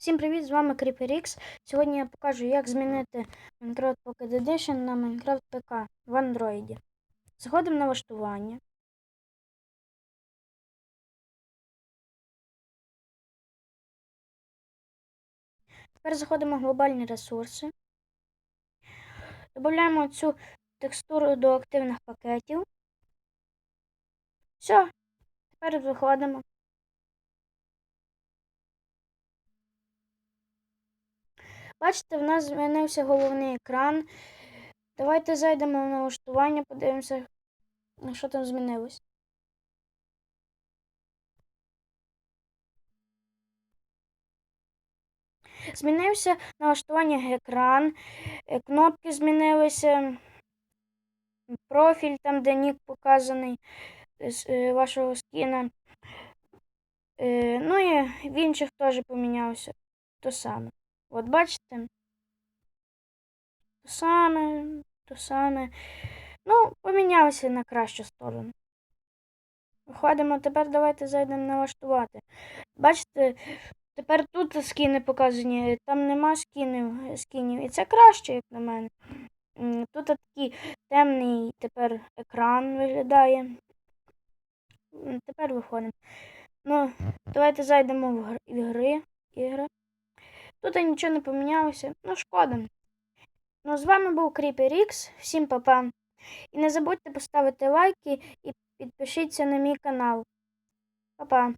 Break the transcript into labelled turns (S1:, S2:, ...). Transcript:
S1: Всім привіт! З вами CreeperX. Сьогодні я покажу, як змінити Minecraft Pocket Edition на Minecraft ПК в Android. Заходимо на влаштування. Тепер заходимо в глобальні ресурси. Додаємо цю текстуру до активних пакетів. Все, тепер виходимо. Бачите, в нас змінився головний екран. Давайте зайдемо в налаштування, подивимося, що там змінилось. Змінився налаштування екран, е, кнопки змінилися, профіль там, де нік показаний з е, вашого скіна. Е, Ну і в інших теж помінявся то саме. От бачите? То саме, то саме. Ну, помінялося на кращу сторону. Виходимо, тепер давайте зайдемо налаштувати. Бачите, тепер тут скіни показані, там нема скінів, скінів. І це краще, як на мене. Тут такий темний тепер екран виглядає. Тепер виходимо. Ну, давайте зайдемо в гри. Ігри. Тут нічого не помінялося. Ну, шкода. Ну, з вами був CreeperX. Всім па-па. І не забудьте поставити лайки і підпишіться на мій канал. Па-па.